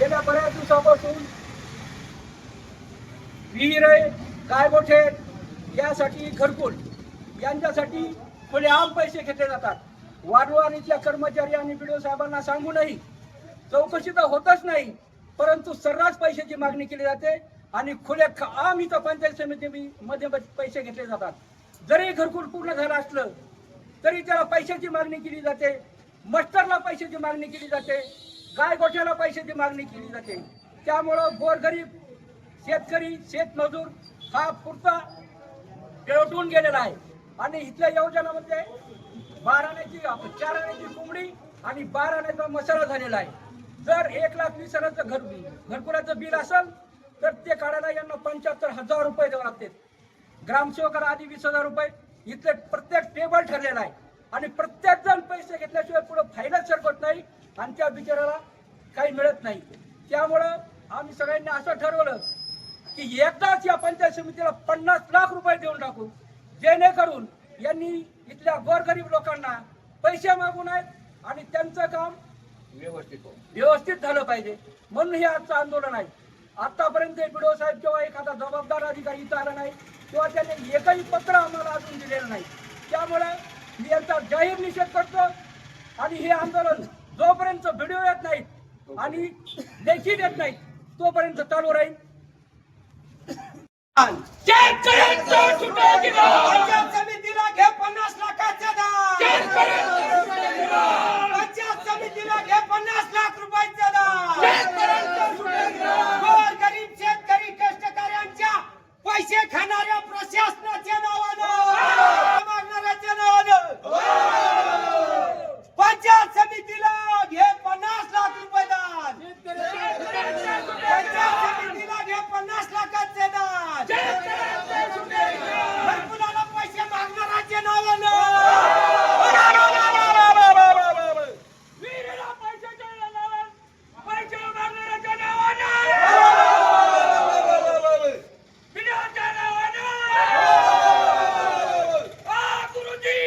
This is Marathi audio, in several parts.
गेल्या बऱ्याच दिवसापासून विहीर गायबोठे यासाठी घरकुल यांच्यासाठी खुले आम पैसे घेतले जातात. वाढवानीच्या कर्मचारी आणि बी साहेबांना सांगूनही चौकशी तर होतच नाही परंतु सर्रास पैशाची मागणी केली जाते आणि खुले आम इथं पंचायत समिती मध्ये पैसे घेतले जातात. जरी घरकुल पूर्ण झालं असलं तरी त्याला पैशाची मागणी केली जाते मस्टरला पैशाची मागणी केली जाते. गाय गोठ्याला पैशाची मागणी केली जाते? त्यामुळं गोरगरीब शेतकरी शेतमजूर हा पुरता पेटून गेलेला आहे. आणि इथल्या योजना म्हणजे बाराण्याची चाराण्याची कोंबडी आणि बाराण्याचा मसाला झालेला आहे. जर एक लाख वीस हजाराचं घर घरकुलाचं बिल असेल तर ते काढायला यांना पंच्याहत्तर हजार रुपये द्यावे लागते ग्रामसेवकाला आधी वीस हजार रुपये. इथले प्रत्येक टेबल ठरलेला आहे. आणि प्रत्येक जण पैसे घेतल्याशिवाय पुढे फायदाच सरकत नाही. आणि त्या बिचाराला काही मिळत नाही. त्यामुळं आम्ही सगळ्यांनी असं ठरवलं की एकदाच या पंचायत समितीला पन्नास लाख रुपये देऊन टाकू जेणेकरून यांनी इथल्या गोरगरीब लोकांना पैसे मागू नयेत आणि त्यांचं काम व्यवस्थित झालं पाहिजे. म्हणून हे आजचं आंदोलन आहे. आतापर्यंत बिडो साहेब किंवा एखादा जबाबदार अधिकारी इथं आला नाही किंवा त्यांनी एकही पत्र आम्हाला अजून दिलेलं नाही. त्यामुळे मी यांचा जाहीर निषेध करतो आणि हे आंदोलन जोपर्यंत व्हिडिओ येत नाहीत आणि लेखी देत नाहीत तोपर्यंत चालू राहील. पंचायत समितीला घे पन्नास लाखाचे दान. पंचायत समितीला घे पन्नास लाख रुपयाचे गरीब शेतकरी कष्टकऱ्यांच्या पैसे खाणाऱ्या प्रशासनाच्या नावानं. मागणाऱ्याच्या नावानं. पंचायत समितीला घे पन्नास लाख रुपये दान पंचायत समितीला घे पन्नास लाखाचे दान घरकुलाला पैसे मागणाऱ्याच्या नावानं विहिरीला पैशाच्या नावानं, पैसे मागणाऱ्याच्या नावानं, व्हिडिओच्या नावानं. आ, गुरुजी!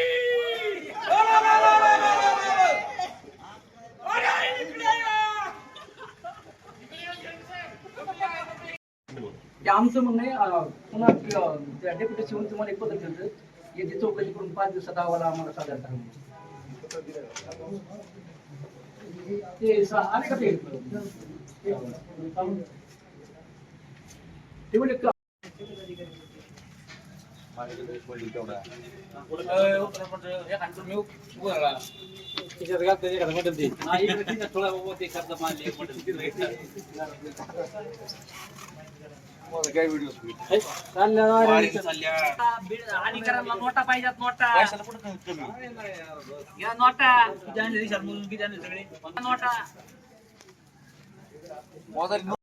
अरे, इकडे या! ते आमचं म्हणणं आहे पुन्हा डेप्युटी शिवून तुम्हाला एक पत्र दिलं येथे चौकशी करून पाच दिवसात अहवाल आम्हाला सादर करा ते सा- आले का ते? ते म्हणजे का- अधिकाऱ्यांना नोटा पाहिजेत नोटा. या नोटा. किती आणले सगळे? नोटा.